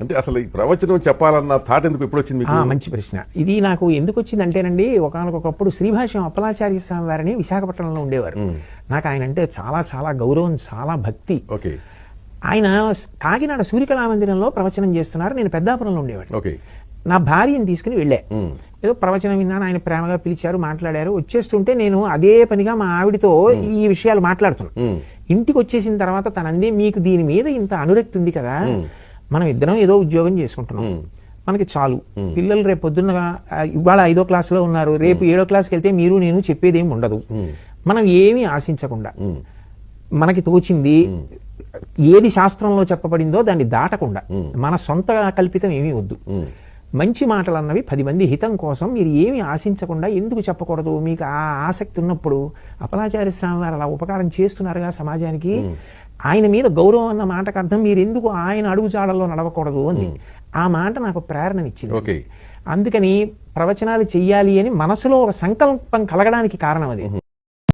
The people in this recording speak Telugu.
అంటే అసలు ఈ ప్రవచనం చెప్పాలన్న థాట్ ఎందుకు ఎప్పుడు వచ్చింది మంచి ప్రశ్న. ఇది నాకు ఎందుకు వచ్చిందంటేనండి ఒకనకొకప్పుడు శ్రీభాష్యం అప్పలాచార్య స్వామి వారిని విశాఖపట్నంలో ఉండేవారు. నాకు ఆయన అంటే చాలా చాలా గౌరవం చాలా భక్తి. ఓకే. ఆయన కాకినాడ సూర్యకళా మందిరంలో ప్రవచనం చేస్తున్నారు. నేను పెద్దాపురంలో ఉండేవాడిని. ఓకే. నా భార్యను తీసుకుని వెళ్ళా. ఏదో ప్రవచనం విన్నాను ఆయన ప్రేమగా పిలిచారు మాట్లాడారు. వచ్చేస్తుంటే నేను అదే పనిగా మా ఆవిడతో ఈ విషయాలు మాట్లాడుతున్నాను. ఇంటికి వచ్చేసిన తర్వాత తన అంది మీకు దీని మీద ఇంత అనురక్తి ఉంది కదా. మనం ఇద్దరం ఏదో ఉద్యోగం చేసుకుంటున్నాం. మనకి చాలు. పిల్లలు రేపు పొద్దున్న ఇవాళ ఐదో క్లాసులో ఉన్నారు. రేపు ఏడో క్లాస్కి వెళ్తే మీరు నేను చెప్పేది ఏమి ఉండదు మనం ఏమీ ఆశించకుండా మనకి తోచింది ఏది శాస్త్రంలో చెప్పబడిందో దాన్ని దాటకుండా మన సొంత కల్పితం ఏమీ వద్దు. మంచి మాటలు అన్నవి పది మంది హితం కోసం మీరు ఏమి ఆశించకుండా ఎందుకు చెప్పకూడదు? మీకు ఆ ఆసక్తి ఉన్నప్పుడు అపలాచార్య స్వామి వారు అలా ఉపకారం చేస్తున్నారుగా సమాజానికి? ఆయన మీద గౌరవం అన్న మాటకు అర్థం మీరు ఎందుకు ఆయన అడుగుజాడల్లో నడవకూడదు అంది. ఆ మాట నాకు ప్రేరణనిచ్చింది. ఓకే. అందుకని ప్రవచనాలు చెయ్యాలి అని మనసులో ఒక సంకల్పం కలగడానికి కారణం అది.